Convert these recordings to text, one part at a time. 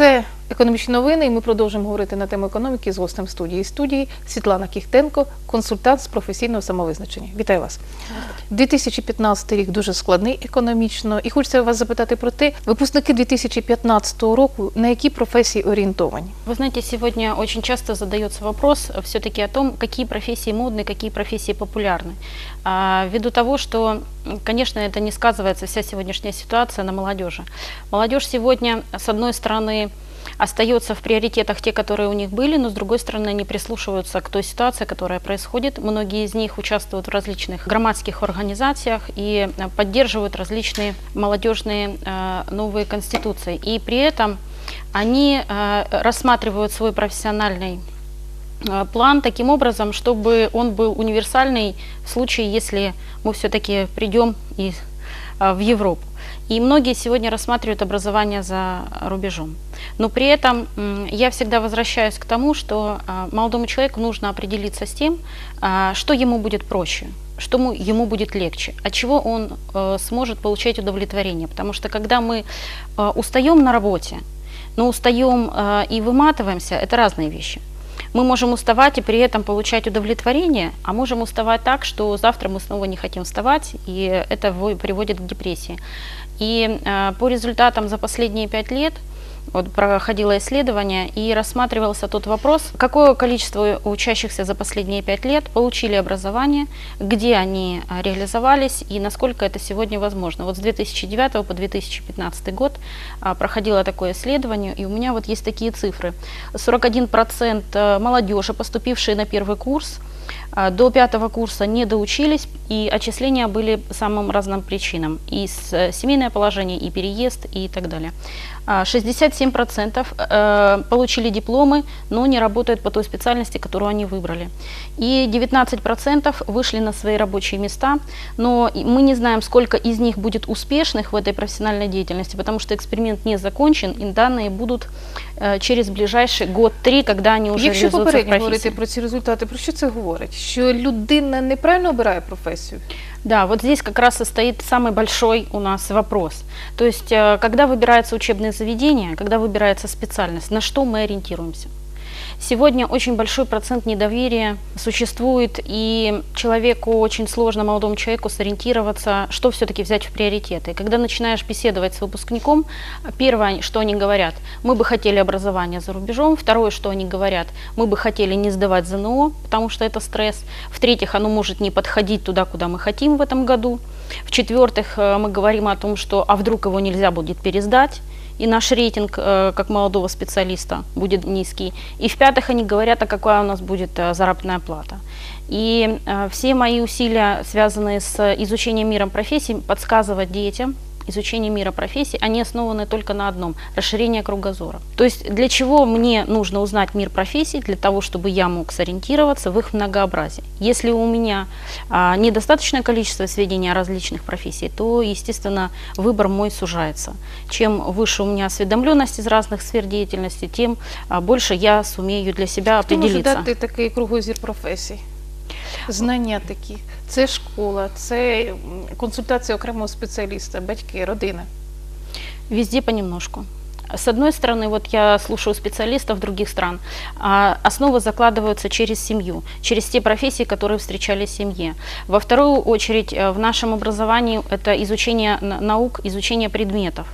Це економічні новини, і ми продовжимо говорити на тему економіки з гостем студії. Студії Світлана Кіхтенко, консультант з професійного самовизначення. Вітаю вас. 2015 рік дуже складний економічно, і хочеться вас запитати про те, випускники 2015 року на які професії орієнтовані? Вы знаете, сегодня очень часто задается вопрос все-таки о том, какие профессии модны, какие профессии популярны. А, Ввиду того, что, м, конечно, это не сказывается вся сегодняшняя ситуация на молодежи. Молодежь сегодня, с одной стороны, остается в приоритетах те, которые у них были, но с другой стороны они прислушиваются к той ситуации, которая происходит. Многие из них участвуют в различных громадских организациях и э, поддерживают различные молодежные э, новые конституции. И при этом они э, рассматривают свой профессиональный план таким образом, чтобы он был универсальный в случае, если мы все-таки придем и, в Европу. И многие сегодня рассматривают образование за рубежом. Но при этом я всегда возвращаюсь к тому, что а, молодому человеку нужно определиться с тем, а, что ему будет проще, что му- ему будет легче, от чего он э, сможет получать удовлетворение. Потому что когда мы э, устаем на работе, но устаем э, и выматываемся, это разные вещи. Мы можем уставать и при этом получать удовлетворение, а можем уставать так, что завтра мы снова не хотим вставать, и это во- приводит к депрессии. И э, по результатам за последние пять лет вот проходило исследование и рассматривался тот вопрос, какое количество учащихся за последние пять лет получили образование, где они а, реализовались и насколько это сегодня возможно. Вот с 2009 по 2015 год а, проходило такое исследование, и у меня вот есть такие цифры. 41% э, молодежи, поступившие на первый курс, а, до пятого курса не доучились, и отчисления были самым разным причинам. И э, семейное положение, и переезд, и так далее. А, 67% э, получили дипломы, но не работают по той специальности, которую они выбрали. И 19% вышли на свои рабочие места, но мы не знаем, сколько из них будет успешных в этой профессиональной деятельности, потому что эксперимент не закончен, и данные будут э, через ближайший год-три, когда они уже Якщо реализуются в попередньо профессии. говорити про ці результати, про що це говорить? Що людина неправильно обирає професію? Да, вот здесь как раз и стоит самый большой у нас вопрос. То есть, э, когда выбирается учебное заведение, когда выбирается специальность, на что мы ориентируемся? Сегодня очень большой процент недоверия существует, и человеку очень сложно, молодому человеку, сориентироваться, что все-таки взять в приоритеты. Когда начинаешь беседовать с выпускником, первое, что они говорят, мы бы хотели образование за рубежом, второе, что они говорят, мы бы хотели не сдавать ЗНО, потому что это стресс, в-третьих, оно может не подходить туда, куда мы хотим в этом году, в-четвертых, э, мы говорим о том, что а вдруг его нельзя будет пересдать, и наш рейтинг э, как молодого специалиста будет низкий. И в-пятых, они говорят, а какая у нас будет э, заработная плата. И э, все мои усилия, связанные с изучением миром профессий, подсказывать детям, изучение мира профессий, они основаны только на одном – расширение кругозора. То есть для чего мне нужно узнать мир профессий? Для того, чтобы я мог сориентироваться в их многообразии. Если у меня а, недостаточное количество сведений о различных профессиях, то, естественно, выбор мой сужается. Чем выше у меня осведомленность из разных сфер деятельности, тем а, больше я сумею для себя може определиться. дати такий кругозір професій? Знання такі. Це школа, це м, консультація окремого спеціаліста, батьки, родина. Везде понемножку. С одной стороны, вот я слушаю специалистов других стран, а, основы закладываются через семью, через те профессии, которые встречались в семье. Во вторую очередь, э, в нашем образовании это изучение на- наук, изучение предметов.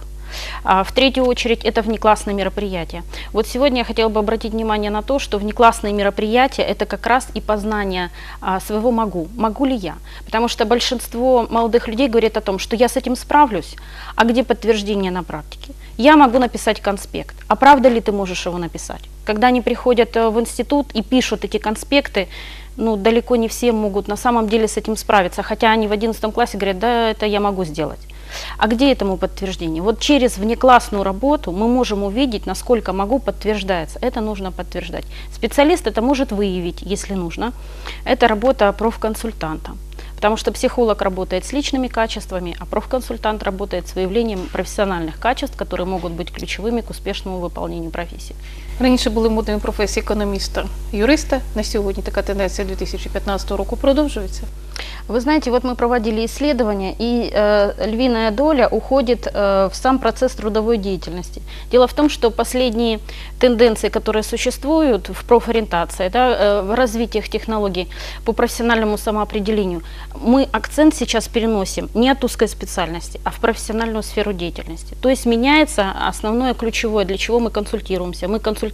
А в третью очередь это внеклассные мероприятия. Вот сегодня я хотела бы обратить внимание на то, что внеклассные мероприятия это как раз и познание а, своего могу. Могу ли я? Потому что большинство молодых людей говорит о том, что я с этим справлюсь, а где подтверждение на практике? Я могу написать конспект. А правда ли ты можешь его написать? Когда они приходят э, в институт и пишут эти конспекты, ну, далеко не все могут на самом деле с этим справиться, хотя они в 11 классе говорят, да, это я могу сделать. А где этому подтверждение? Вот через внеклассную работу мы можем увидеть, насколько могу подтверждается. Это нужно подтверждать. Специалист это может выявить, если нужно. Это работа профконсультанта. Потому что психолог работает с личными качествами, а профконсультант работает с выявлением профессиональных качеств, которые могут быть ключевыми к успешному выполнению профессии. Раніше були модними професії економіста, юриста. На сьогодні така тенденція 2015 року продовжується. Вы знаете, вот мы проводили исследования, и э, львиная доля уходит э, в сам процесс трудовой деятельности. Дело в том, что последние тенденции, которые существуют в профориентации, да, э, в развитиях технологий по профессиональному самоопределению, мы акцент сейчас переносим не от узкой специальности, а в профессиональную сферу деятельности. То есть меняется основное ключевое, для чего мы консультируемся. Мы консультируемся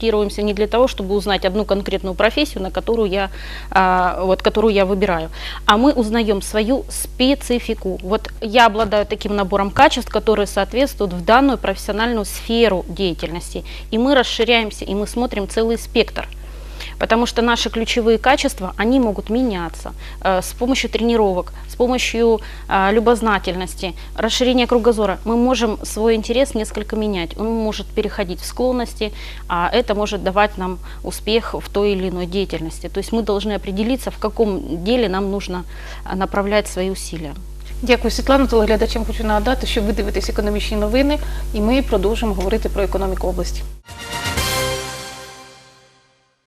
не для того, чтобы узнать одну конкретную профессию, на которую я, а, вот, которую я выбираю, а мы узнаем свою специфику. Вот я обладаю таким набором качеств, которые соответствуют в данную профессиональную сферу деятельности. И мы расширяемся, и мы смотрим целый спектр. Потому что наши ключевые качества, они могут меняться э, с помощью тренировок, с помощью э, любознательности, расширения кругозора. Мы можем свой интерес несколько менять. Он может переходить в склонности, а это может давать нам успех в той или иной деятельности. То есть мы должны определиться, в каком деле нам нужно э, направлять свои усилия. Дякую, Світлана. Телеглядачам хочу нагадати, що ви дивитесь економічні новини, і ми продовжимо говорити про економіку області.